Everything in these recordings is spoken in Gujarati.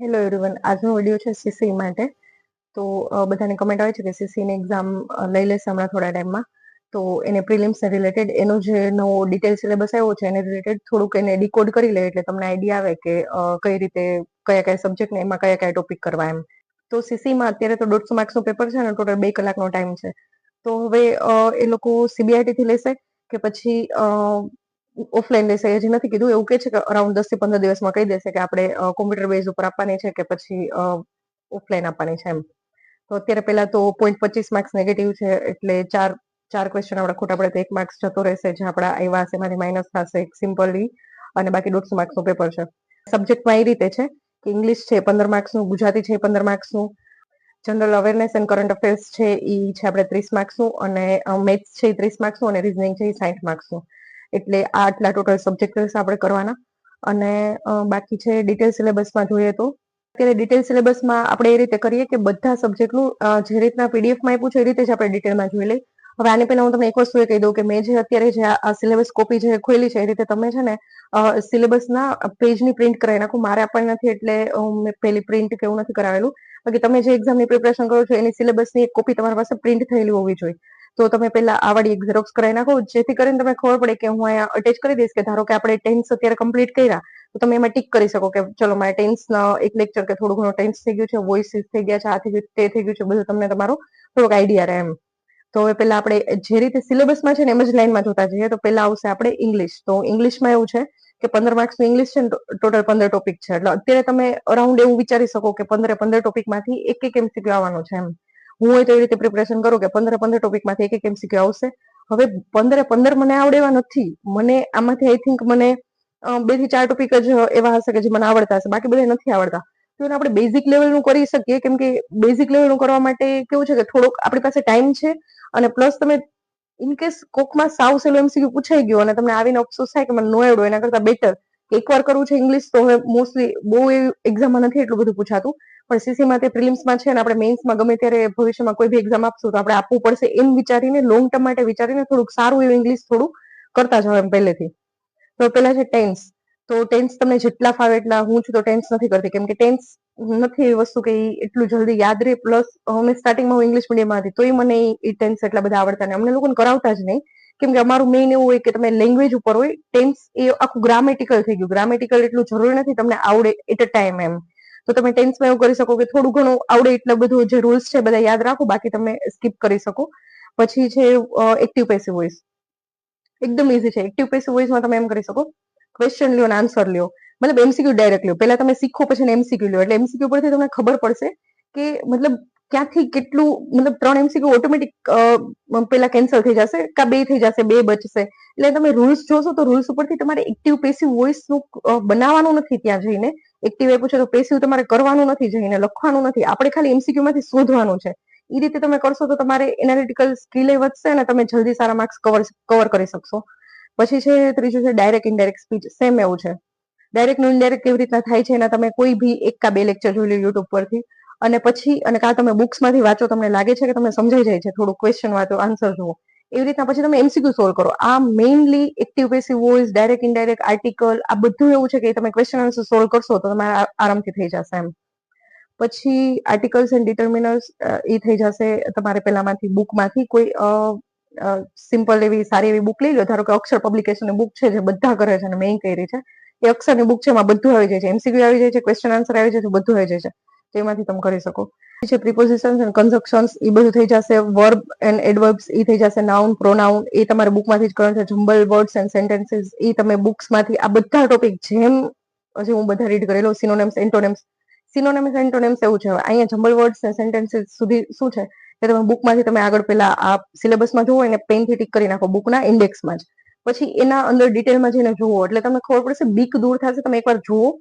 હેલો એવરીવન આજનો વીડિયો છે સીસી માટે. તો બધાને કમેન્ટ આવે છે કે સીસીની એક્ઝામ લઈ લેશે હમણાં થોડા ટાઈમમાં તો એને પ્રિલિમ્સને રિલેટેડ એનો જે નવો ડિટેલ સિલેબસ આવ્યો છે એને રિલેટેડ થોડુંક એને ડીકોડ કરી લે એટલે તમને આઈડિયા આવે કે કઈ રીતે, કયા કયા સબ્જેક્ટને એમાં કયા કયા ટોપિક કરવા એમ. તો સીસીમાં અત્યારે તો દોઢસો માર્ક્સનું પેપર છે ને ટોટલ બે કલાકનો ટાઈમ છે. તો હવે એ લોકો સીબીઆઈટીથી લેશે કે પછી ઓફલાઈન લેશે હજી નથી કીધું. એવું કે છે કે અરાઉન્ડ દસથી પંદર દિવસમાં કહી દેશે કે આપણે કોમ્પ્યુટર બેઝ ઉપર આપવાની છે કે પછી ઓફલાઈન આપવાની છે એમ. તો અત્યારે પહેલા તો પોઈન્ટ પચીસ માર્ક્સ નેગેટિવ છે, એટલે ચાર ચાર ક્વેશ્ચન આપણા ખોટા પડે તો એક માર્ક્સ જતો રહેશે જે આપણા આવ્યા હશે, એમાંથી માઇનસ થશે સિમ્પલી અને બાકી દોઢસો માર્ક્સનું પેપર છે. સબ્જેક્ટમાં એ રીતે છે કે ઇંગ્લિશ છે પંદર માર્ક્સનું ગુજરાતી છે પંદર માર્ક્સનું general awareness and current affairs છે એ છે આપણે ત્રીસ માર્ક્સનું અને મેથ્સ છે એ ત્રીસ માર્ક્સનું અને રિઝનિંગ છે એ સાઠ માર્ક્સનું એટલે આટલા ટોટલ સબ્જેક્ટ આપણે કરવાના. અને બાકી છે ડિટેલ સિલેબસમાં જોઈએ તો. અત્યારે ડિટેલ સિલેબસમાં આપણે એ રીતે કરીએ કે બધા સબ્જેક્ટનું જે રીતના પીડીએફમાં આપ્યું છે એ રીતે જ આપણે ડિટેલમાં જોઈ લઈએ. હવે આની પહેલા હું તમને એક વસ્તુ એ કહી દઉં કે મેં જે અત્યારે જે આ સિલેબસ કોપી જે ખોલી છે એ રીતે તમે છે ને સિલેબસના પેજની પ્રિન્ટ કરાવી નાખું. મારે પણ નથી એટલે મેં પેલી પ્રિન્ટ કે એવું નથી કરાવેલું. બાકી તમે જે એક્ઝામની પ્રિપરેશન કરો છો એની સિલેબસની એક કોપી તમારી પાસે પ્રિન્ટ થયેલી હોવી જોઈએ. તો તમે પહેલા આ વાળી એક ઝેરોક્સ કરાવી નાખો, જેથી કરીને તમને ખબર પડે કે હું અહીંયા અટેચ કરી દઈશ કે ધારો કે આપણે ટેન્સ અત્યારે કમ્પ્લીટ કર્યા, તો તમે એમાં ટીક કરી શકો કે ચલો મારે ટેન્સના એક લેક્ચર કે થોડું ઘણું ટેન્સ થઈ ગયું છે વોઇસીસ થઈ ગયા છે આ થઈ ગયું તે થઈ ગયું છે, બધું તમને તમારો થોડોક આઈડિયા રહે એમ. તો હવે પેલા આપણે જે રીતે સિલેબસમાં છે ને એમ જ લાઈનમાં જોતા જઈએ, તો પેલા આવશે આપણે ઇંગ્લિશ તો ઇંગ્લિશમાં એવું છે કે પંદર માર્ક્સનું ઇંગ્લિશ છે ટોટલ પંદર ટોપિક છે. એટલે અત્યારે તમે અરાઉન્ડ એવું વિચારી શકો કે પંદરે પંદર ટોપિકમાંથી એક એક એમસીક્યુ આવવાનું છે એમ. હું હોય તો એવી રીતે પ્રિપરેશન કરું કે પંદરે પંદર ટોપિકમાંથી એક એક એમસીક્યુ આવશે. હવે પંદરે પંદર મને આવડે એવા નથી. મને આમાંથી આઈ થિંક મને બેથી ચાર ટોપિક જ એવા હશે કે જે મને આવડતા હશે. બાકી બધા નથી આવડતા. તો એને આપણે બેઝિક લેવલનું કરી શકીએ. કેમ કે બેઝિક લેવલનું કરવા માટે કેવું છે કે થોડોક આપણી પાસે ટાઈમ છે અને પ્લસ તમે ઇનકેસ કોકમાં સાવ સેલું એમસીક્યુ પૂછાઈ ગયો અને તમને આવીને અફસોસ થાય કે મને નો આવડ્યો, એના કરતા બેટર એકવાર કરવું છે ઇંગ્લિશ તો હવે મોસ્ટલી બહુ એવી એક્ઝામમાં નથી એટલું બધું પૂછાતું. પણ સીસીમાં તે પ્રિલિમ્સમાં છે ને આપણે મેન્સમાં ગમે ત્યારે ભવિષ્યમાં કોઈ બી એક્ઝામ આપશું તો આપણે આપવું પડશે એમ વિચારીને લોંગ ટર્મ માટે વિચારીને થોડુંક સારું એવું ઇંગ્લિશ થોડું કરતા જાવ એમ પહેલેથી. તો પેલા છે ટેન્સ તો ટેન્સ તમને જેટલા ફાવે એટલા હું છું તો ટેન્સ નથી કરતી. કેમ કે ટેન્સ નથી એવી વસ્તુ કે એટલું જલ્દી યાદ રહે. પ્લસ અમે સ્ટાર્ટિંગમાં હું ઇંગ્લિશ મીડિયમમાં હતી તોય મને એ ટેન્સ એટલા બધા આવડતા નહીં. અમને લોકોને કરાવતા જ નહીં. કેમ કે અમારું મેઇન એવું હોય કે તમે લેંગ્વેજ ઉપર હોય ટેન્સ એ આખું ગ્રામેટિકલ થઈ ગયું. ગ્રામેટિકલ એટલું જરૂરી નથી તમને આવડે એટ અ ટાઈમ એમ. તો તમે ટેન્સમાં એવું કરી શકો કે થોડું ઘણું આવડે એટલા બધું જે રૂલ્સ છે બધા યાદ રાખો, બાકી તમે સ્કીપ કરી શકો. પછી છે એક્ટિવ પેસિવ વોઇસ એકદમ ઇઝી છે. એક્ટિવ પેસિવ વોઇસમાં તમે એમ કરી શકો. ક્વેશ્ચન લ્યો આન્સર લ્યો. મતલબ એમસીક્યુ ડાયરેક્ટ લ્યો. પહેલા તમે શીખો, પછી એમસીક્યુ લ્યો. એટલે એમસીક્યુ પરથી તમને ખબર પડશે કે મતલબ ક્યાંથી કેટલું, મતલબ ત્રણ એમસીક્યુ ઓટોમેટિક પેલા કેન્સલ થઈ જશે કા બે થઈ જશે, બે બચશે. એટલે તમે રૂલ્સ જોશો તો રૂલ્સ ઉપરથી તમારે એક્ટિવ પેસિવ વોઇસનું બનાવવાનું નથી ત્યાં જઈને. એક્ટિવ આપ્યું છે તો પેસિવ તમારે કરવાનું નથી, જઈને લખવાનું નથી. આપણે ખાલી એમસીક્યુ માંથી શોધવાનું છે. એ રીતે તમે કરશો તો તમારે એનાલિટિકલ સ્કિલ વધશે અને તમે જલ્દી સારા માર્ક્સ કવર કવર કરી શકશો. પછી છે, ત્રીજું છે ડાયરેક્ટ ઇનડાયરેક્ટ સ્પીચ સેમ એવું છે. ડાયરેક્ટનું ઇનડાયરેક્ટ કેવી રીતના થાય છે એના તમે કોઈ બી એક કા બે લેક્ચર જોઈ લો યુટ્યુબ પરથી. અને પછી, અને કાં તમે બુક્સમાંથી વાંચો, તમને લાગે છે કે તમને સમજાઈ જાય છે. થોડું ક્વેશ્ચન વાંચો આન્સર જુઓ. એવી રીતના પછી તમે એમસીક્યુ સોલ્વ કરો. આ mainly active passive voice direct indirect article આ બધું એવું છે કે તમે ક્વેશ્ચન આન્સર સોલ્વ કરશો તો તમારે આરામથી થઈ જશે એમ. પછી આર્ટિકલ્સ એન્ડ ડિટર્મિનર્સ એ થઈ જશે તમારે પેલામાંથી બુકમાંથી કોઈ સિમ્પલ એવી સારી એવી બુક લઈ લો. ધારો કે અક્ષર પબ્લિકેશન બુક છે જે બધા કરે છે અને મેં કરી છે, એ અક્ષરની બુક છે એમાં બધું આવી જાય છે. એમસીક્યુ આવી જાય છે ક્વેશ્ચન આન્સર આવી જાય છે, બધું આવી જાય છે. તો તમે કરી શકો. છે પ્રિપોઝિશન્સ એન્ડ કન્ઝક્શન્સ એ બધું થઈ જશે. વર્બ એન્ડ એડવર્બ્સ એ થઈ જશે. નાઉન પ્રોનાઉન એ તમારે બુકમાંથી જ કરવાનું છે. જમ્બલ વર્ડ્સ એન્ડ સેન્ટેન્સીસ એ તમે બુક્સમાંથી આ બધા ટોપિક જેમ હજી હું બધા રીડ કરેલો સિનોનેમ્સ એન્ટોનેમ્સ સિનોનેમ્સ એન્ટોનેમ્સ એવું છે. અહીંયા જમ્બલ વર્ડ્સ એન્ડ સેન્ટેન્સીસ સુધી શું છે? કે તમે બુકમાંથી તમે આગળ પેલા આ સિલેબસમાં જુઓ એને પેનથી ટીક કરી નાખો. બુકના ઇન્ડેક્સમાં જ. પછી એના અંદર ડિટેલમાં જઈને જુઓ. એટલે તમને ખબર પડશે, બીક દૂર થશે, તમે એકવાર જુઓ.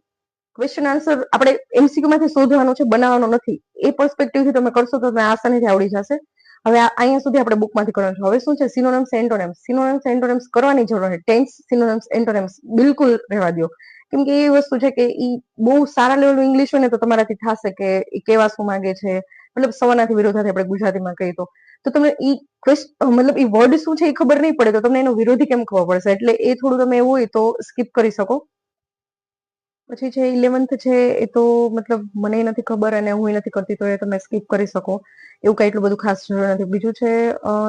ક્વેશ્ચન આન્સર આપણે એમસીક્યુ માંથી શોધવાનો છે, બનાવવાનો નથી. એ પર્સપેક્ટિવથી તમે કરશો તો તમે આસાનીથી આવડી જશે. હવે અહીંયા સુધી આપણે બુકમાંથી કરવાનું છે. હવે શું છે? સિનોનેમ્સ એન્ટોનેમ્સ સિનોનેમ્સ એન્ટોનેમ્સ કરવાની જરૂર છે ટેન્સ સિનોનેમ્સ એન્ટોનેમ્સ બિલકુલ રહેવા દો કેમ કે એ વસ્તુ છે કે એ બહુ સારા લેવલનું ઇંગ્લિશ હોય ને તો તમારાથી થશે કે એ કેવા શું માંગે છે. મતલબ સવાનાથી વિરોધાથી આપણે ગુજરાતીમાં કહીએ તો. તો તમને ઈ મતલબ એ વર્ડ શું છે એ ખબર નહીં પડે તો તમને એનો વિરોધી કેમ ખબર પડશે? એટલે એ થોડું તમે એવું હોય તો સ્કીપ કરી શકો. પછી છે ઇલેવન્થ છે એ તો મતલબ મને નથી ખબર અને હું નથી કરતી તો એ તમે સ્કીપ કરી શકો. એવું કઈ એટલું બધું ખાસ જરૂર નથી. બીજું છે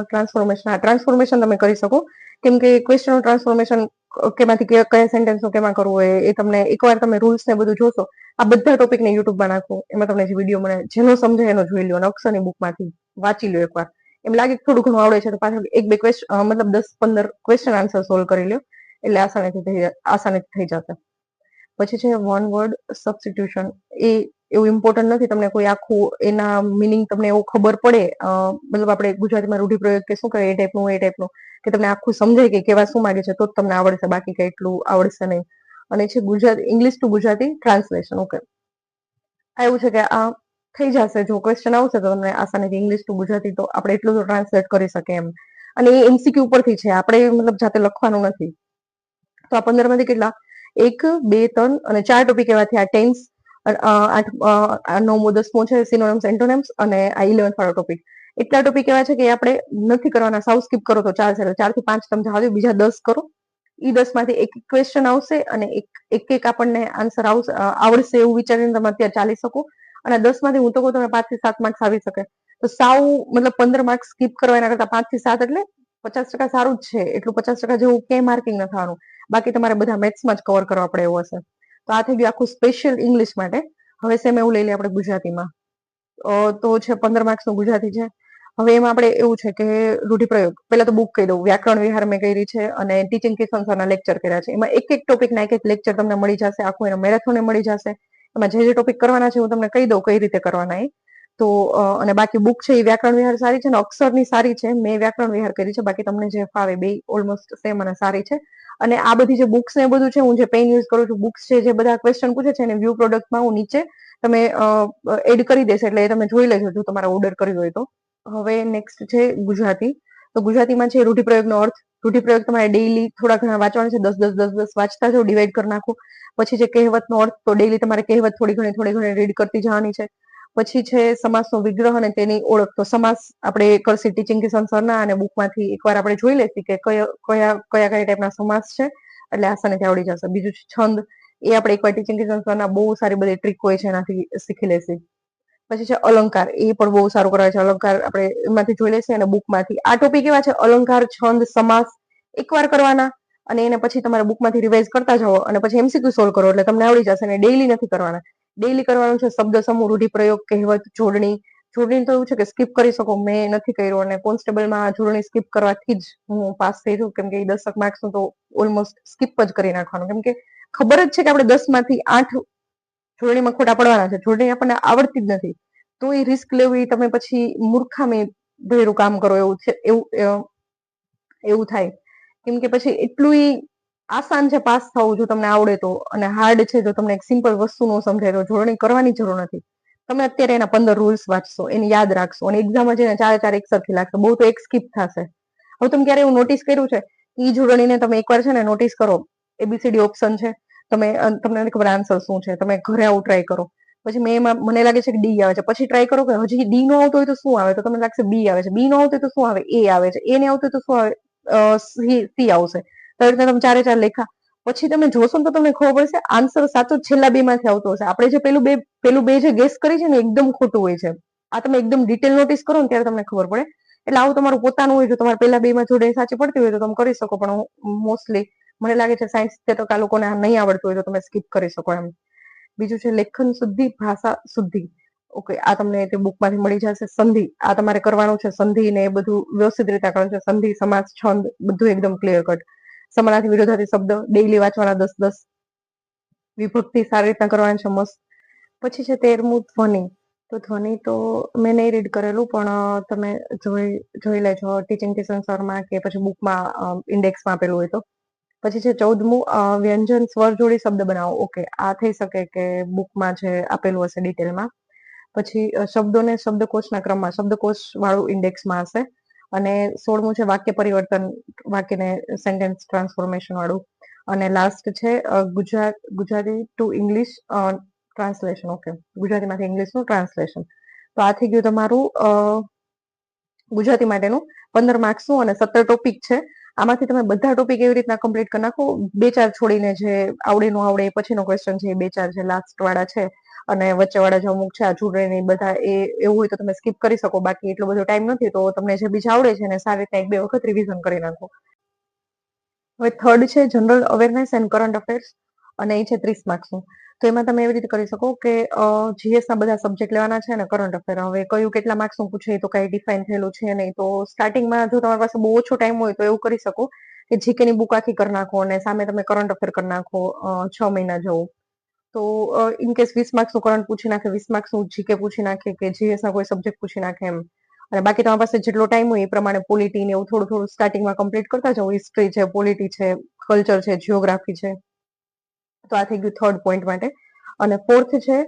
ટ્રાન્સફોર્મેશન આ ટ્રાન્સફોર્મેશન તમે કરી શકો. કેમ કે ક્વેશ્ચનનું ટ્રાન્સફોર્મેશન કેમાંથી કયા સેન્ટેન્સો કેમાં કરવું હોય એ તમને એકવાર તમે રૂલ્સ ને બધું જોશો, આ બધા ટોપિકને યુટ્યુબમાં નાખો. એમાં તમને જે વીડિયો મને જેનો સમજાય એનો જોઈ લો અને અક્ષરની બુકમાંથી વાંચી લો એકવાર. એમ લાગે થોડું ઘણું આવડે છે તો પાછળ એક બે ક્વેશ્ચન મતલબ દસ પંદર ક્વેશ્ચન આન્સર સોલ્વ કરી લો એટલે આસાનીથી થઈ આસાનીથી થઈ જશે. પછી છે વન વર્ડ સબસ્ટિટ્યુશન એ એવું ઇમ્પોર્ટન્ટ નથી તમને કોઈ આખું એના મિનિંગ તમને એવું ખબર પડે મતલબ આપણે ગુજરાતીમાં રૂઢિપ્રયોગ કે શું કહેવાય, એ ટાઈપનું એ ટાઈપનું કે તમને આખું સમજાય કે કેવા શું માગે છે, તો જ તમને આવડશે, બાકી કઈ એટલું આવડશે નહીં. અને છે Gujarati English to Gujarati translation okay આ એવું છે કે આ થઈ જશે, જો ક્વેશ્ચન આવશે તો તમને આસાનીથી ઇંગ્લિશ ટુ ગુજરાતી તો આપણે એટલું તો ટ્રાન્સલેટ કરી શકીએ એમ. અને એ એમસીક્યુ ઉપરથી છે, આપણે મતલબ જાતે લખવાનું નથી. તો આ પંદરમાંથી કેટલા? એક, બે, ત્રણ અને ચાર ટોપિક એવા થયા ટેન્સ આઠ નવમો દસમો છે સિનોનિમ્સ એન્ટોનિમ્સ અને આ ઇલેવન્થ વાળો ટોપિક. એટલા ટોપિક એવા છે કે આપણે નથી કરવાના, સાવ સ્કીપ કરો તો ચાલશે ચારથી પાંચ તમે જવા દો બીજા દસ કરો. ઈ દસમાંથી એક ક્વેશ્ચન આવશે અને એક એક એક આપણને આન્સર આવશે આવડશે એવું વિચારીને તમે અત્યારે ચાલી શકો. અને દસમાંથી હું તો કહું તમે પાંચથી સાત માર્ક્સ આવી શકે. તો સાવ, મતલબ પંદર માર્ક્સ સ્કીપ કરવા એના કરતા પાંચથી સાત એટલે પચાસ ટકા સારું જ છે. એટલું પચાસ ટકા જેવું ક્યાંય માર્કિંગ ન થવાનું. બાકી તમારે બધા મેથ્સમાં જ કવર કરવા પડે એવું હશે. તો આ થઈ ગયું આખું સ્પેશિયલ ઇંગ્લિશ માટે. હવે સેમ એવું લઈ લઈએ આપણે ગુજરાતીમાં. તો છે પંદર માર્ક્સનું ગુજરાતી છે. હવે એમાં આપણે એવું છે કે રૂઢિપ્રયોગ. પહેલા તો બુક કહી દઉં. વ્યાકરણ વિહાર મેં કરી છે અને ટીચિંગ કિશન સરના લેક્ચર કર્યા છે. એમાં એક એક ટોપિકના એક એક લેક્ચર તમને મળી જશે. આખું એનો મેરેથોન મળી જશે. એમાં જે જે ટોપિક કરવાના છે હું તમને કહી દઉં કઈ રીતે કરવાના એ. તો અને બાકી બુક છે એ વ્યાકરણ વિહાર સારી છે અને અક્ષરની સારી છે, મેં વ્યાકરણ વિહાર કરી છે, બાકી તમને જે ફાવે બે ઓલમોસ્ટ સેમ અને સારી છે. અને આ બધી જે બુક્સ ને બધું છે, હું જે પેન યુઝ કરું છું બુક્સ છે જે બધા ક્વેશ્ચન પૂછે છે, એને વ્યૂ પ્રોડક્ટમાં હું નીચે તમે એડ કરી દેશે એટલે એ તમે જોઈ લેજો જો તમારે ઓર્ડર કર્યો હોય તો. હવે નેક્સ્ટ છે ગુજરાતી. તો ગુજરાતીમાં છે રૂઢિપ્રયોગનો અર્થ. રૂઢિપ્રયોગ તમારે ડેઈલી થોડા ઘણા વાંચવાના છે, દસ દસ દસ દસ વાંચતા જો ડિવાઈડ કરી નાખો. પછી જે કહેવતનો અર્થ, તો ડેઈલી તમારે કહેવત થોડી ઘણી થોડી ઘણી રીડ કરતી જવાની છે. પછી છે સમાસનો વિગ્રહ અને તેની ઓળખ. તો સમાસ આપણે કરશી ટીચિંગ કિશન સરના અને બુકમાંથી એકવાર આપણે જોઈ લેશી કે કયા કયા કયા ટાઈપના સમાસ છે. એટલે આસાનીથી આવડી જશે. બીજું છંદ. એ આપણે એકવાર ટીચિંગ કિશન સરના બહુ સારી બધી ટ્રીક હોય છે, એનાથી શીખી લેશી. પછી છે અલંકાર. એ પણ બહુ સારું કરાવે છે. અલંકાર આપણે એમાંથી જોઈ લેશે અને બુકમાંથી આ ટોપિક એવા છે? અલંકાર, છંદ, સમાસ એકવાર કરવાના અને એને પછી તમારે બુકમાંથી રિવાઇઝ કરતા જાઓ અને પછી એમસીક્યુ સોલ્વ કરો. એટલે તમને આવડી જશે અને ડેઇલી નથી કરવાના. ડેઈલી કરવાનું છે, શબ્દ સમૂહ રૂઢિપ્રયોગ કહેવત, જોડણી. જોડણી તો એવું છે કે સ્કીપ કરી શકો, મેં નથી કર્યું અને કોન્સ્ટેબલમાં જોડણી સ્કીપ કરવાથી જ હું પાસ થઈ છું કેમ કે એ દસક માર્ક્સ તો ઓલમોસ્ટ સ્કીપ જ કરી નાખવાનું. કેમ કે ખબર જ છે કે આપણે દસમાંથી આઠ જોડણીમાં ખોટા પડવાના છે. જોડણી આપણને આવડતી જ નથી. તો એ રિસ્ક લેવી તમે પછી મૂર્ખામી ભેરું કામ કરો એવું છે, એવું એવું થાય. કેમ કે પછી એટલું આસાન છે પાસ થવું જો તમને આવડે તો, અને હાર્ડ છે જો તમને એક સિમ્પલ વસ્તુ નો સમજાય તો જોડણી કરવાની જરૂર નથી. તમે અત્યારે એના પંદર રૂલ્સ વાંચશો, એને યાદ રાખશો, અને એક્ઝામમાં જઈને ચારે ચાર એક સરખી લાગશે, બહુ તો એક સ્કીપ થશે. હવે તમે ક્યારે એવું નોટિસ કર્યું છે? ઈ જોડણીને તમે એકવાર છે ને નોટિસ કરો. એબીસીડી ઓપ્શન છે. તમે તમને ખબર આન્સર શું છે. તમે ઘરે આવું ટ્રાય કરો. પછી મેં એમાં, મને લાગે છે કે ડી આવે છે. પછી ટ્રાય કરો કે હજી ડી નો આવતો હોય તો શું આવે? તો તમને લાગશે બી આવે છે. બી નો આવતો તો શું આવે? એ આવે છે. એ ને આવતો તો શું આવે? સી આવશે. તો તમે ચારે ચાર લેખા? પછી તમે જોશો તો તમને ખબર પડશે આન્સર સાચો છેલ્લા બે માંથી આવતો હશે. આપણે જે પેલું બે પેલું બે જે ગેસ કરી છે ને એકદમ ખોટું હોય છે. આ તમે એકદમ ડિટેલ નોટિસ કરો ને, ત્યારે તમને ખબર પડે. એટલે આવું તમારું પોતાનું હોય, જો તમારે પેલા બે માં જોડે સાચી પડતી હોય તો તમે કરી શકો, પણ મોસ્ટલી મને લાગે છે સાયન્સ તે તો આ લોકોને નહીં આવડતું હોય તો તમે સ્કીપ કરી શકો એમ. બીજું છે લેખન શુદ્ધિ, ભાષા શુદ્ધિ. ઓકે, આ તમને તે બુકમાંથી મળી જશે. સંધિ. આ તમારે કરવાનું છે સંધિ ને એ બધું વ્યવસ્થિત રીતે કરવાનું છે. સંધિ, સમાસ, છંદ, બધું એકદમ ક્લિયર કટ સમાનાર્થી વિરોધાથી શબ્દ ડેઈલી વાંચવાના દસ દસ, વિભક્તિ સારી રીતના કરવાની છે, મસ્ત. પછી છે તેરમું ધ્વનિ. તો ધ્વનિ તો મેં નહીં રીડ કરેલું, પણ તમે જોઈ જોઈ લેજો ટીચિંગ કિશન સરમાં કે પછી બુકમાં ઇન્ડેક્સમાં આપેલું હોય તો. પછી છે ચૌદમું વ્યંજન સ્વર જોડી શબ્દ બનાવો. ઓકે, આ થઈ શકે કે બુકમાં જે આપેલું હશે ડિટેલમાં પછી શબ્દોને શબ્દકોશના ક્રમમાં શબ્દકોશ વાળું ઇન્ડેક્સમાં હશે. અને સોળમું છે વાક્ય પરિવર્તન, વાક્યને સેન્ટેન્સ ટ્રાન્સફોર્મેશન વાળું. અને લાસ્ટ છે Gujarat, Gujarati to English translation okay ગુજરાતીમાંથી ઇંગ્લિશનું ટ્રાન્સલેશન તો આ થઈ ગયું તમારું ગુજરાતી માટેનું પંદર માર્ક્સનું અને સત્તર ટોપિક છે. આમાંથી તમે બધા ટોપિક એવી રીતના કમ્પ્લીટ કરી નાખો. બે ચાર છોડીને જે આવડે નો આવડે પછીનો ક્વેશ્ચન છે બે ચાર છે લાસ્ટ વાળા છે અને વચ્ચે વાળા જે અમુક છે, આ ચૂંટણી બધા એ એવું હોય તો તમે સ્કીપ કરી શકો. બાકી એટલો બધો ટાઈમ નથી તો તમને જે બીજા આવડે છે ને સારી રીતના એક બે વખત રિવિઝન કરી નાખો. હવે થર્ડ છે general awareness and current affairs અને એ છે ત્રીસ માર્ક્સનું તો એમાં તમે એવી રીતે કરી શકો કે જીએસ ના બધા સબ્જેક્ટ લેવાના છે અને કરંટ અફેર હવે કયું કેટલા માર્ક્સનું પૂછે તો કઈ ડિફાઇન થયેલું છે નહીં. તો સ્ટાર્ટિંગમાં જો તમારી પાસે બહુ ઓછો ટાઈમ હોય તો એવું કરી શકો કે જીકેની બુક આખી કરી નાખો અને સામે તમે કરંટ અફેર કરી નાખો છ મહિના જવું. તો ઇન કેસ વીસ માર્ક્સનું કરંટ પૂછી નાખે, વીસ માર્ક્સનું જીકે પૂછી નાખે કે જીએસ ના કોઈ સબ્જેક્ટ પૂછી નાખે એમ. અને બાકી તમારી પાસે જેટલો ટાઈમ હોય એ પ્રમાણે પોલિટી ને એવું થોડું થોડું સ્ટાર્ટિંગમાં કમ્પ્લીટ કરતા જાઓ. હિસ્ટ્રી છે પોલિટી છે કલ્ચર છે જિયોગ્રાફી છે. તો આ થઈ ગયું થર્ડ પોઈન્ટ માટે. અને ફોર્થ છે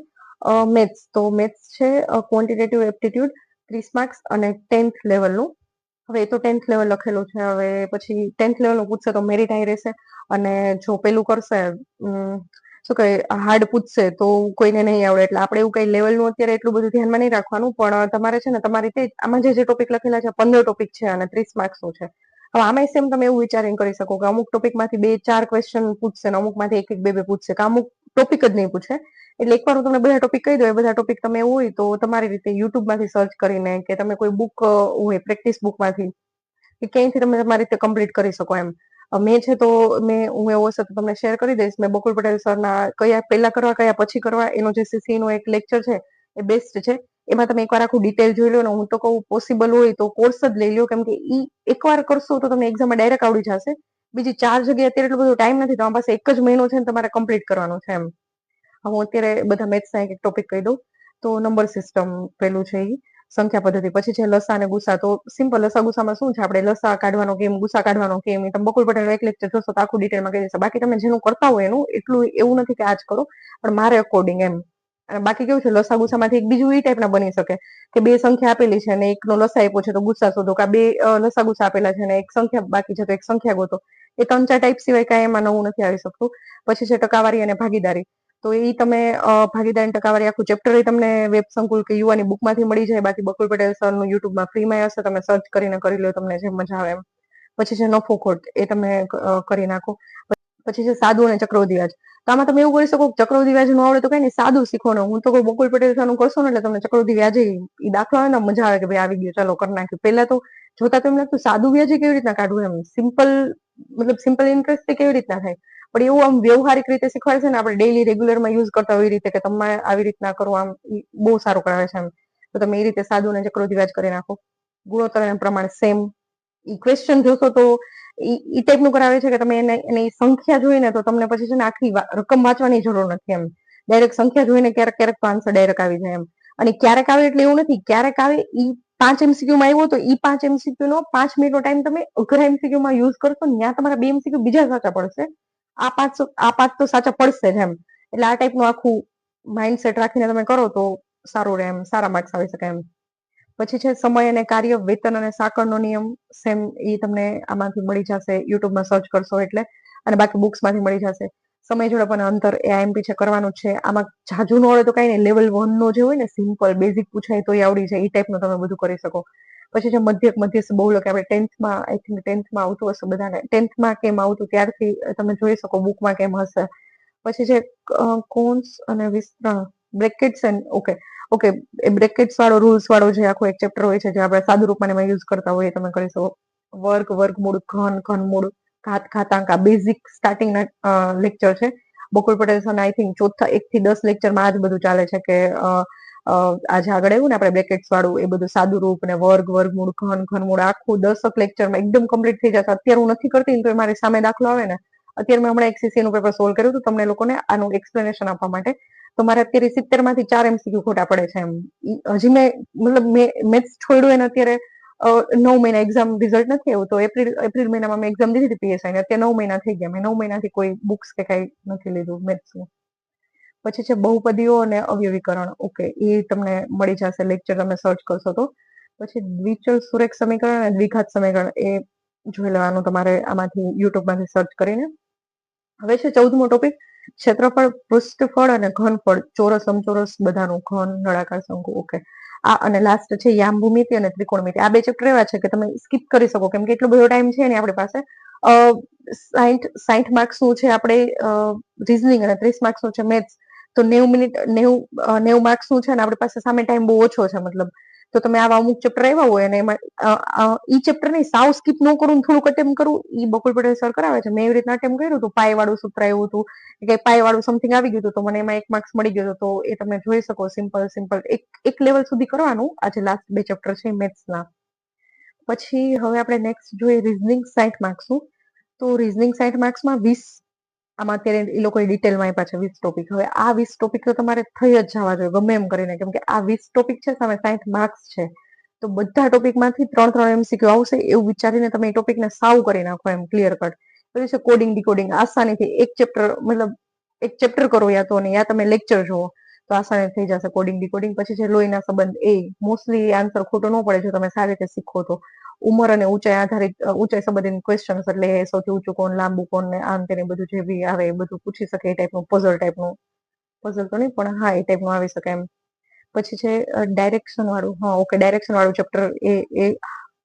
મેથ્સ તો મેથ્સ છે ક્વોન્ટિટેટિવ એપ્ટિટ્યુડ ત્રીસ માર્ક્સ અને ટેન્થ લેવલનું હવે એ તો ટેન્થ લેવલ લખેલું છે. હવે પછી ટેન્થ લેવલનું પૂછશે તો મેરિટ આઈ રહેશે. અને જો પેલું કરશે શું કહે હાર્ડ પૂછશે તો કોઈને નહીં આવડે. એટલે આપણે એવું કઈ લેવલનું અત્યારે એટલું બધું ધ્યાનમાં નહીં રાખવાનું. પણ તમારે છે ને, તમારી રીતે આમાં જે જે ટોપિક લખેલા છે, પંદર ટોપિક છે અને ત્રીસ માર્ક્સનું છે. હવે આમાં સેમ તમે એવું વિચારીને કરી શકો કે અમુક ટોપિકમાંથી બે, ચાર ક્વેશ્ચન પૂછશે ને અમુકમાંથી એક એક બે બે પૂછશે. કે અમુક ટોપિક જ નહીં પૂછે. એટલે એકવાર હું તમને બધા ટોપિક કહી દઉં, એ બધા ટોપિક તમે હોય તો તમારી રીતે યુટ્યુબમાંથી સર્ચ કરીને કે તમે કોઈ બુક હોય પ્રેક્ટિસ બુકમાંથી કે ક્યાંયથી તમે તમારી રીતે કમ્પ્લીટ કરી શકો એમ. મેં છે તો, મેં, હું એવો હશે તો તમને શેર કરી દઈશ. મેં બકુલ પટેલ સરના કયા, પહેલા કરવા, કયા, પછી કરવા, એનો જે સીસીનો એક લેક્ચર છે, એ બેસ્ટ છે. એમાં તમે એકવાર આખું ડિટેલ જોઈ લો ને, હું તો કહું પોસિબલ હોય તો કોર્સ જ લઈ લો કેમ કે ઈ એકવાર કરશો તો તમને એક્ઝામમાં ડાયરેક્ટ આવડી જશે. બીજી ચાર જગ્યાએ અત્યારે એટલો બધો ટાઈમ નથી, તમારી પાસે એક જ મહિનો છે ને તમારે કમ્પ્લીટ કરવાનો છે એમ. હું અત્યારે બધા મેથ્સના એક ટોપિક કહી દઉં. તો નંબર સિસ્ટમ પેલું છે એ સંખ્યા પદ્ધતિ. પછી છે લસા અને ગુસા. તો સિમ્પલ લસા ગુસામાં શું છે? આપણે લસા કાઢવાનો કેમ, ગુસા કાઢવાનો કેમ તમે બકુલ પટેલ એક લેક્ચર જોશો તો આખું ડિટેલમાં કહી દેશે. બાકી તમે જેનું કરતા હોય એનું, એટલું એવું નથી કે આજ કરો, પણ મારે અકોર્ડિંગ એમ. અને બાકી કેવું છે, લસા ગુસામાંથી એક બીજું એ ટાઈપના બની શકે. કે બે સંખ્યા આપેલી છે અને એકનો લસા આપ્યો છે, તો ગુસ્સા શોધો. કે બે લસા ગુસ્સા આપેલા છે અને એક સંખ્યા બાકી છે, તો એક સંખ્યા ગોતો. એ ત્રણ ચાર ટાઈપ સિવાય કાંઈ એમાં નવું નથી આવી શકતું. પછી છે ટકાવારી અને ભાગીદારી. તો એ તમે ભાગીદારી ટકાવારી આખું ચેપ્ટર તમને વેબ સંકુલ કે યુવાની બુકમાંથી મળી જાય. બાકી બકુલ પટેલ સરનું યુટ્યુબમાં ફ્રીમાં હશે, તમે સર્ચ કરીને કરી લો, તમને જે મજા આવે એમ. પછી છે નફો ખોટ, એ તમે કરી નાખો. પછી છે સાદું અને ચક્રો વ્યાજ. તો આમાં તમે એવું કરી શકો ચક્રો દિવાજનું આવડે તો કઈ નહીં સાદું શીખવાનું. હું તો કોઈ બકુલ પટેલ સાનું કરશો ને એટલે તમને ચક્રવૃદ્ધિ વ્યાજે એ દાખલો ને મજા આવે કે ભાઈ આવી ગયો, ચાલો કરી નાખ્યું. પહેલા તો જોતા તો એમ લાગતું સાદું વ્યાજે કેવી રીતના કાઢવું એમ? સિમ્પલ, મતલબ સિમ્પલ ઇન્ટરેસ્ટ કેવી રીતના થાય? પણ એવું આમ વ્યવહારિક રીતે શીખવાડે છે ને, આપણે ડેઈલી રેગ્યુલરમાં યુઝ કરતા હોય રીતે કે તમે આવી રીતના કરો આમ બહુ સારું કરાવે છે એમ. તો તમે એ રીતે સાદું ને ચક્રો વ્યાજ કરી નાખો. ગુણોત્તર પ્રમાણે સેમ ક્વેશ્ચન જોશો તો ઈ ટાઈપનું કરાવે છે કે તમે એને, એની સંખ્યા જોઈને તો તમને પછી છે ને આખી રકમ વાંચવાની જરૂર નથી એમ. ડાયરેક્ટ સંખ્યા જોઈને ક્યારેક ક્યારેક તો આન્સર ડાયરેક્ટ આવી જાય એમ. અને ક્યારેક આવે એટલે એવું નથી, ક્યારેક આવે ઈ પાંચ એમસીક્યુ માં આવ્યો તો ઈ પાંચ એમસીક્યુ નો પાંચ મિનિટ નો ટાઈમ તમે અઘરા એમસીક્યુ માં યુઝ કરશો, ત્યાં તમારા બે એમસીક્યુ બીજા સાચા પડશે. આ પાંચ આ પાંચ તો સાચા પડશે જ એમ. એટલે આ ટાઈપનું આખું માઇન્ડસેટ રાખીને તમે કરો તો સારું રહે એમ, સારા માર્ક્સ આવી શકે એમ. પછી છે, સમય અને કાર્ય, વેતન અને સાકળનો નિયમ સેમ એ તમને આમાંથી મળી જશે. યુટ્યુબમાં સર્ચ કરશો એટલે. અને બાકી બુક્સમાંથી મળી જશે. સમય જોડે પણ અંતર એ આઈએમપી છે, કરવાનું છે. આમાં જાજુ નો આવડે તો કઈ નહીં. લેવલ વન નો જે હોય ને સિમ્પલ બેઝિક પૂછાય તો એ આવડી જાય. એ ટાઈપનું તમે બધું કરી શકો. પછી જે મધ્યક, મધ્યસ્થ લોકો આપણે ટેન્થમાં આઈ થિંક ટેન્થમાં આવતું હશે બધાને. ટેન્થમાં કેમ આવતું ત્યારથી તમે જોઈ શકો બુકમાં કેમ હશે. પછી જે કોન્સ અને વિસ્તરણ. બ્રેકેટ્સ એન્ડ ઓકે ઓકે, એ બ્રેકેટ્સ વાળો, રૂલ્સ વાળો જે આખો એક ચેપ્ટર હોય છે, જે આપણે સાદુ રૂપમાં એમાં યુઝ કરતા હોઈએ, તમે કરી શકો. વર્ગ મૂળ, ઘન ઘનમૂળ ઘાત, ઘાતાંક આ બેઝિક સ્ટાર્ટિંગના લેક્ચર છે. Bakul Patel sir I think ચોથા એક થી દસ લેક્ચરમાં આ જ બધું ચાલે છે કે આજે આગળ આવ્યું ને આપણે બ્રેકેટ્સ વાળું, એ બધું સાદું રૂપ ને વર્ગ વર્ગમૂળ ઘન ઘનમૂળ આખું દસક લેક્ચરમાં એકદમ કમ્પ્લીટ થઈ જશે. અત્યારે હું નથી કરતી તો મારી સામે દાખલો આવે ને, અત્યારે મેં હમણાં એક સીસી નું પેપર સોલ્વ કર્યું હતું, તમને લોકોને આનું એક્સપ્લેનેશન આપવા માટે. તો મારે અત્યારે સિત્તેરમાંથી ચાર એમસીક્યુ ખોટા પડે છે એમ. હજી મેં, મતલબ મેથ્સ છોડ્યું એને અત્યારે નવ મહિના એક્ઝામ રિઝલ્ટ નથી આવ્યું, તો એપ્રિલ એપ્રિલ મહિનામાં મેં એક્ઝામ દીધી હતી પીએસઆઈ ને. અત્યારે નવ મહિના થઈ ગયા મેં. નવ મહિનાથી કોઈ બુક્સ કે કઈ નથી લીધું મેથ્સનું. પછી છે બહુપદીઓ અને અવ્યવીકરણ. ઓકે, એ તમને મળી જશે. લેક્ચર તમે સર્ચ કરશો તો. પછી દ્વિચલ સુરેખ સમીકરણ અને દ્વિઘાત સમીકરણ એ જોઈ લેવાનું તમારે આમાંથી યુટ્યુબમાંથી સર્ચ કરીને. હવે છે ચૌદમો ટોપિક ક્ષેત્રફળ, પૃષ્ઠફળ અને ઘનફળ. ચોરસ સમચોરસ બધાનું ઘન, નળાકાર શંકુ. ઓકે આ અને લાસ્ટ છે યામભૂમિતિ અને ત્રિકોણમિતિ. આ બે ચેપ્ટર એવા છે કે તમે સ્કીપ કરી શકો. કેમ કે એટલો બધો ટાઈમ છે ને આપણી પાસે. સાઈઠ સાઠ માર્ક્સનું છે આપણે રીઝનિંગ અને ત્રીસ માર્ક્સનું છે મેથ્સ તો નેવું મિનિટ નેવું નેવું માર્ક્સનું છે ને આપણી પાસે સામે ટાઈમ બહુ ઓછો છે. મતલબ તો તમે આવા અમુક ચેપ્ટર આવ્યા હોય અને એમાં ઈ ચેપ્ટર નહીં સાવ સ્કીપ ન કરું, થોડુંક અટેમ્પ કરું, ઈ બકુલ પટેલ સર કરાવે છે. મેં એવી રીતના અટેમ્પ કર્યું હતું પાય વાળું સૂત્ર આવ્યું હતું કે પાય વાળું સમથિંગ આવી ગયું હતું, તો મને એમાં એક માર્ક્સ મળી ગયો તો એ તમે જોઈ શકો સિમ્પલ સિમ્પલ એક એક લેવલ સુધી કરવાનું આજે લાસ્ટ બે ચેપ્ટર છે મેથ્સના પછી હવે આપણે નેક્સ્ટ જોઈએ રીઝનિંગ સાઇટ માર્ક્સનું તો રિઝનિંગ સાઠ માર્ક્સમાં વીસ આમાં અત્યારે એ લોકોએ ડિટેલમાં આપ્યા છે વીસ ટોપિક હવે આ વીસ ટોપિક તો તમારે થઈ જ જવા જોઈએ, ગમે એમ કરીને. કેમ કે આ વીસ ટોપિક છે, સામે સાઠ માર્ક્સ છે. તો બધા ટોપિકમાંથી ત્રણ ત્રણ એમસીક્યુ આવશે એવું વિચારીને તમે એ ટોપિકને સાવ કરી નાખો એમ ક્લિયર કટ પછી છે કોડિંગ ડીકોડિંગ આસાનીથી એક ચેપ્ટર મતલબ એક ચેપ્ટર કરો યા તો ને યા તમે લેક્ચર જુઓ. તો આસાની થઈ જશે કોડિંગ ડીકોડિંગ પછી છે લોહીના સંબંધ, એ મોસ્ટલી આન્સર ખોટો ન પડે જો તમે સારી રીતે શીખો તો. ઉંમર અને ઊંચાઈ આધારિત ઊંચાઈ સંબંધિત ક્વેશ્ચન એટલે સૌથી ઊંચું કોણ, લાંબુ કોણ ને આમ તેને બધું જે બી આવે એ બધું પૂછી શકે એ ટાઈપનું પઝલ ટાઈપનું પઝલ તો નહીં, પણ હા, એ ટાઈપનું આવી શકે એમ. પછી છે ડાયરેક્શન વાળું. હા ઓકે ડાયરેક્શન વાળું ચેપ્ટર એ એ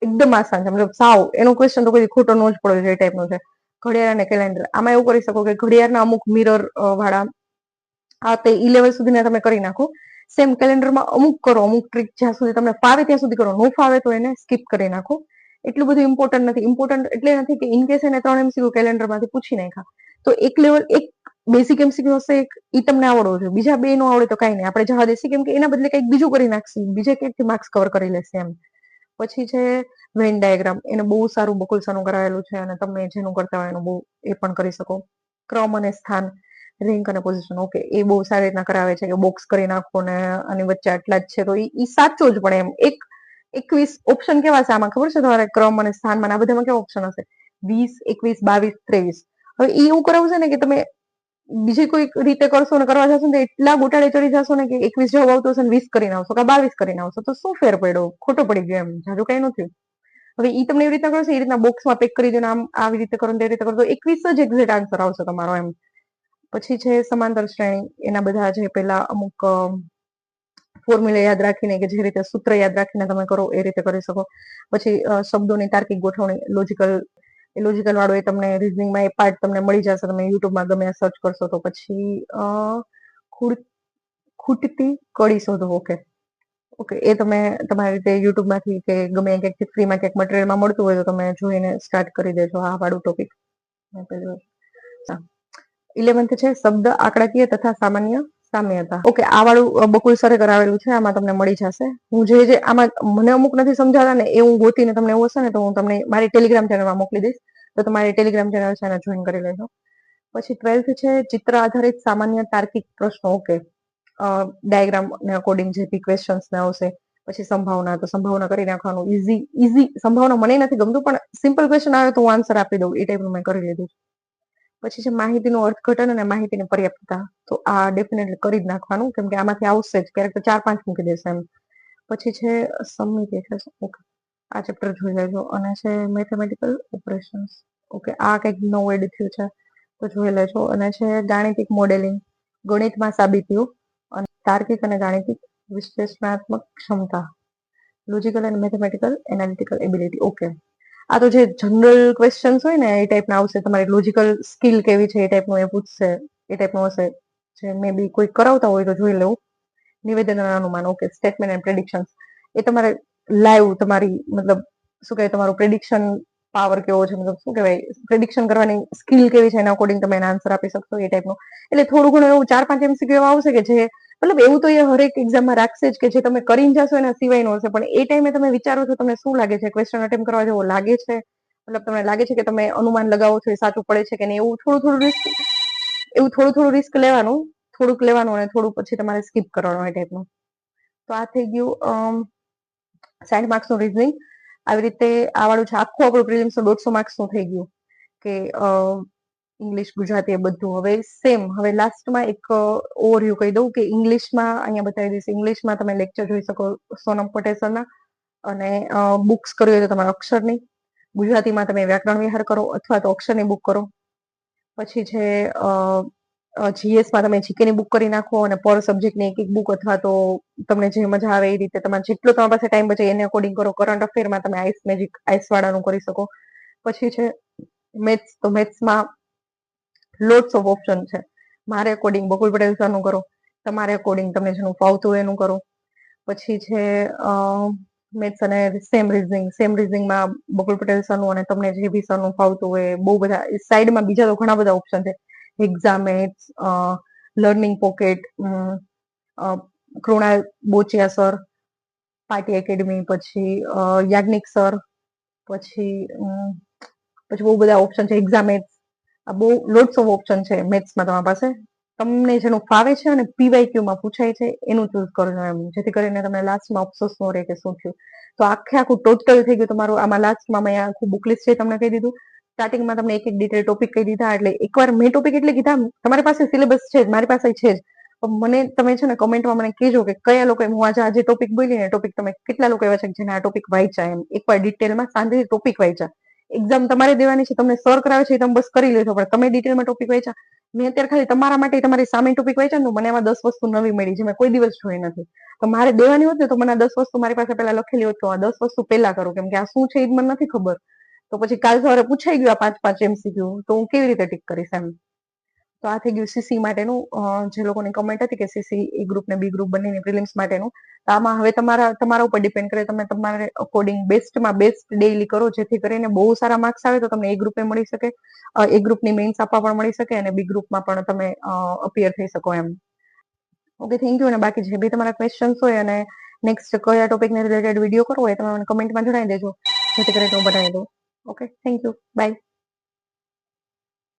એકદમ આસાન છે. મતલબ સાવ, એનો ક્વેશ્ચન તો કોઈ ખોટો ન જ પડ્યો છે એ ટાઈપનો છે. ઘડિયાળ અને કેલેન્ડર આમાં એવું કરી શકો કે ઘડિયાળના અમુક મિરર વાળા આ તે ઈ લેવલ સુધીના તમે કરી નાખો. સેમ કેલેન્ડરમાં અમુક કરો, અમુક ટ્રીક જ્યાં સુધી તમને ફાવે ત્યાં સુધી કરો. નો ફાવે તો એને સ્કીપ કરી નાખો. એટલું બધું ઇમ્પોર્ટન્ટ નથી. ઇમ્પોર્ટન્ટ એટલે નથી કે ઇન કેસ એને ત્રણ એમસીક્યુ કેલેન્ડરમાંથી પૂછી નાખ્યા. તો એક લેવલ એક બેસિક એમસીક્યુ હશે, એક ઈ તમને આવડવો જોઈએ. બીજા બે નો આવડે તો કઈ નહીં. આપણે જવા દેસી કેમ કે એના બદલે કંઈક બીજું કરી નાખશે. બીજે ક્યાંકથી માર્ક્સ કવર કરી લેશે એમ. પછી છે વેન ડાયાગ્રામ એને બહુ સારું બકુલસાનું કરાવેલું છે અને તમે જેનું કરતા હોય એનું બહુ એ પણ કરી શકો. ક્રમ અને સ્થાન. રેન્ક અને પોઝિશન ઓકે એ બહુ સારી રીતના કરાવે છે કે બોક્સ કરી નાખો ને આની વચ્ચે આટલા જ છે, તો એ સાચો જ પડે એમ. એક, એકવીસ ઓપ્શન કેવા છે આમાં? ખબર છે તમારે ક્રમ અને સ્થાનમાં આ બધામાં કેવા ઓપ્શન હશે? વીસ, એકવીસ, બાવીસ, ત્રેવીસ. હવે એ એવું કરાવવું છે ને કે તમે બીજી કોઈ રીતે કરશો ને કરવા જશો ને એટલા ગોટાળે ચડી જશો ને કે એકવીસ જવાબ આવતો હશે ને વીસ કરીને આવશો કે બાવીસ કરીને આવશો તો શું ફેર પડ્યો? ખોટો પડી ગયો એમ. જાજુ કઈ નથી હવે એ તમને એવી રીતના કરશો એ રીતના બોક્સમાં પેક કરી દો આમ, આવી રીતે કરો તે રીતે કરો, તો એકવીસ જ એક્ઝેક્ટ આન્સર આવશે તમારો એમ. પછી છે સમાંતર શ્રેણી, એના બધા જે પેલા અમુક ફોર્મ્યુલા યાદ રાખીને કે જે રીતે સૂત્ર યાદ રાખીને તમે કરો એ રીતે કરી શકો. પછી શબ્દોની તાર્કિક ગોઠવણી લોજિકલ એ લોજિકલ વાળો એ તમને રિઝનિંગમાં એ પાર્ટ તમને મળી જશે. તમે યુટ્યુબમાં ગમે સર્ચ કરશો તો પછી ખૂટતી કડી શોધો. ઓકે ઓકે એ તમે તમારી રીતે યુટ્યુબમાંથી કે ગમે ક્યાંક ફ્રીમાં ક્યાંક મટીરિયલમાં મળતું હોય તો તમે જોઈને સ્ટાર્ટ કરી દેજો આ વાળું ટોપિક ઇલેવન્થ છે, શબ્દ આંકડાકીય તથા સામાન્ય સામ્યતા. ઓકે આ વાળું બકુલ સરે કરાવેલું છે, આમાં તમને મળી જશે. હું જે જે આમાં મને અમુક નથી સમજાતા ને એ હું ગોતીને તમને એવું હશે ને તો હું તમને મારી ટેલિગ્રામ ચેનલમાં મોકલી દઈશ. તો તમારી ટેલિગ્રામ ચેનલ છે, એને જોઈન કરી લેજો. પછી ટ્વેલ્થ છે, ચિત્ર આધારિત સામાન્ય તાર્કિક પ્રશ્નો. ઓકે ડાયાગ્રામ ને અકોર્ડિંગ જે બી ક્વેશ્ચન્સ ને આવશે. પછી સંભાવના, તો સંભાવના કરી નાખવાનું. ઈઝી ઈઝી સંભાવના મને નથી ગમતું, પણ સિમ્પલ ક્વેશ્ચન આવે તો હું આન્સર આપી દઉં. એ ટાઈપનું મેં કરી લીધું પછી છે માહિતીનું અર્થઘટન અને માહિતીની પર્યાપ્તતા તો આ ડેફિનેટલી કરી જ નાખવાનું, કેમ કે આમાંથી આવશે જ, ક્યારેક તો ચાર પાંચ મૂકી દેશે એમ. પછી છે સમિતિ છે ઓકે, આ ચેપ્ટર જોઈ લેજો. અને છે મેથેમેટિકલ ઓપરેશન્સ ઓકે, આ કંઈક નવું એડ થયું છે, તો જોઈ લેજો. અને છે ગાણિતિક મોડેલિંગ ગણિતમાં સાબિતીઓ અને તાર્કિક અને ગાણિતિક વિશ્લેષણાત્મક ક્ષમતા લોજિકલ અને મેથેમેટિકલ એનાલિટિકલ એબિલિટી ઓકે. આ તો જે જનરલ ક્વેશ્ચન્સ હોય ને, એ ટાઈપના આવશે. તમારી લોજિકલ સ્કિલ કેવી છે એ ટાઈપનું એ પૂછશે. એ ટાઈપનું હશે. જે મે બી કોઈ કરાવતા હોય તો જોઈ લેવું. નિવેદન અને અનુમાન ઓકે સ્ટેટમેન્ટ એન્ડ પ્રેડિક્શન્સ એ તમારે લાઈવ તમારી, મતલબ શું કહેવાય, તમારું પ્રેડિક્શન પાવર કેવો છે? મતલબ શું કહેવાય? પ્રેડિક્શન કરવાની સ્કિલ કેવી છે? એના અકોર્ડિંગ તમે એના આન્સર આપી શકશો એ ટાઈપનું એટલે થોડું ઘણું એવું ચાર પાંચ એમસીક્યુ આવશે કે જે મતલબ એવું તો એ હરેક એક્ઝામમાં રાખશે જ કે જે તમે કરીને જશો એના સિવાયનું હશે, પણ એ ટાઈમે તમે વિચારો છો તમને શું લાગે છે? ક્વેશ્ચન અટેમ્પ કરવા જેવો લાગે છે? મતલબ તમને લાગે છે કે તમે અનુમાન લગાવો છો એ સાચું પડે છે કે નહીં? એવું થોડું થોડું રિસ્ક એવું થોડું થોડું રિસ્ક લેવાનું, થોડુંક લેવાનું અને થોડું પછી તમારે સ્કીપ કરવાનું એ ટાઈપનું તો આ થઈ ગયું સાઠ માર્ક્સનું રિઝનિંગ આવી રીતે આ વાળું છે, આખું આપણું પ્રિલિમ્સનું દોઢસો માર્ક્સનું થઈ ગયું. કે ઇંગ્લિશ ગુજરાતી એ બધું. હવે સેમ હવે લાસ્ટમાં એક ઓવરવ્યુ કહી દઉં કે ઇંગ્લિશમાં અહીંયા બતાવી દઈશ. ઇંગ્લિશમાં તમે લેક્ચર જોઈ શકો સોનમ પટેસરના અને બુક્સ કરવી હોય તો તમારા અક્ષરની. ગુજરાતીમાં તમે વ્યાકરણ વિહાર કરો અથવા તો અક્ષરની બુક કરો. પછી છે જીએસમાં તમે જીકેની બુક કરી નાખો અને પર સબ્જેક્ટની એક એક બુક અથવા તો તમને જે મજા આવે એ રીતે તમારે જેટલો તમારી પાસે ટાઈમ બચે એને અકોર્ડિંગ કરો. કરંટ અફેરમાં તમે આઈસ મેજિક આઈસ વાળાનું કરી શકો. પછી છે મેથ્સ તો મેથ્સમાં લોટ્સ ઓફ ઓપ્શન છે. મારે અકોર્ડિંગ બકુલ પટેલ સરનું કરો, તમારે અકોર્ડિંગ તમને જેનું ફાવતું હોય એનું કરો. પછી છે મેથ્સ અને સેમ રિઝનિંગ સેમ રિઝનિંગમાં બકુલ પટેલ સરનું અને તમને જે બી સરનું ફાવતું હોય બહુ બધા સાઈડમાં બીજા તો ઘણા બધા ઓપ્શન છે. એક્ઝામેટ્સ learning pocket Krunal Bochiya sir party academy પછી યાજ્ઞિક સર પછી પછી બહુ બધા ઓપ્શન છે. એક્ઝામેટ્સ આ બહુ લોટ્સ ઓફ ઓપ્શન છે મેથ્સમાં તમારી પાસે. તમને જેનું ફાવે છે અને પીવાયક્યુમાં પૂછાય છે, એનું ચૂઝ કરજો એમ. જેથી કરીને તમને લાસ્ટમાં અફસોસ ન રહે કે શું થયું. તો આખે આખું ટોટલ થઈ ગયું તમારું. આમાં લાસ્ટમાં મેં આખું બુક લિસ્ટ છે તમને કહી દીધું. સ્ટાર્ટિંગમાં તમને એક એક ડિટેલ ટોપિક કહી દીધા, એટલે એકવાર મેં ટોપિક એટલે કીધા, તમારી પાસે સિલેબસ છે મારી પાસે છે જ. પણ મને, તમે છે ને કમેન્ટમાં મને કહેજો કે કયા લોકો, હું આજે આજે ટોપિક બોલી ને ટોપિક તમે કેટલા લોકો એવા છે જેને આ ટોપિક વાંચ્યા એમ. એકવાર ડિટેલમાં શાંતિથી ટોપિક વાંચ્યા. એક્ઝામ તમારે દેવાની છે, તમને સર કરાવે છે તમે બસ કરી લેજો. પણ તમે ડિટેલમાં ટોપિક વાંચ્યા. મેં અત્યારે ખાલી તમારા માટે તમારી સામે ટોપિક વાંચ્યા ને, મને એમાં દસ વસ્તુ નવી મળી જે મેં કોઈ દિવસ જોઈ નથી. તો મારે દેવાની હોત ને, તો મને આ દસ વસ્તુ મારી પાસે પહેલા લખેલી હોત, તો આ દસ વસ્તુ પહેલા કરું. કેમ કે આ શું છે એ મને નથી ખબર. તો પછી કાલ સવારે પૂછાઈ ગયું આ પાંચ પાંચ એમસીક્યુ તો હું કેવી રીતે ટીક કરીશ એમ? તો આ થઈ ગયું સીસી માટેનું જે લોકોની કમેન્ટ હતી કે સીસી એ ગ્રુપ ને બી ગ્રુપ બનીને પ્રિલિમ્સ માટેનું. તો આમાં હવે તમારા તમારા ઉપર ડિપેન્ડ કરે, તમે તમારે અકોર્ડિંગ બેસ્ટમાં બેસ્ટ ડેઈલી કરો, જેથી કરીને બહુ સારા માર્ક્સ આવે તો તમને એ ગ્રુપે મળી શકે. એ ગ્રુપની મેઇન્સ આપવા પણ મળી શકે અને બી ગ્રુપમાં પણ તમે અપિયર થઈ શકો એમ. ઓકે થેન્ક યુ અને બાકી જે બી તમારા ક્વેશ્ચન્સ હોય અને નેક્સ્ટ કયા ટોપિકને રિલેટેડ વીડિયો કરવો હોય તમે મને કમેન્ટમાં જણાવી દેજો. જેથી કરીને હું બનાવી દઉં. Okay thank you bye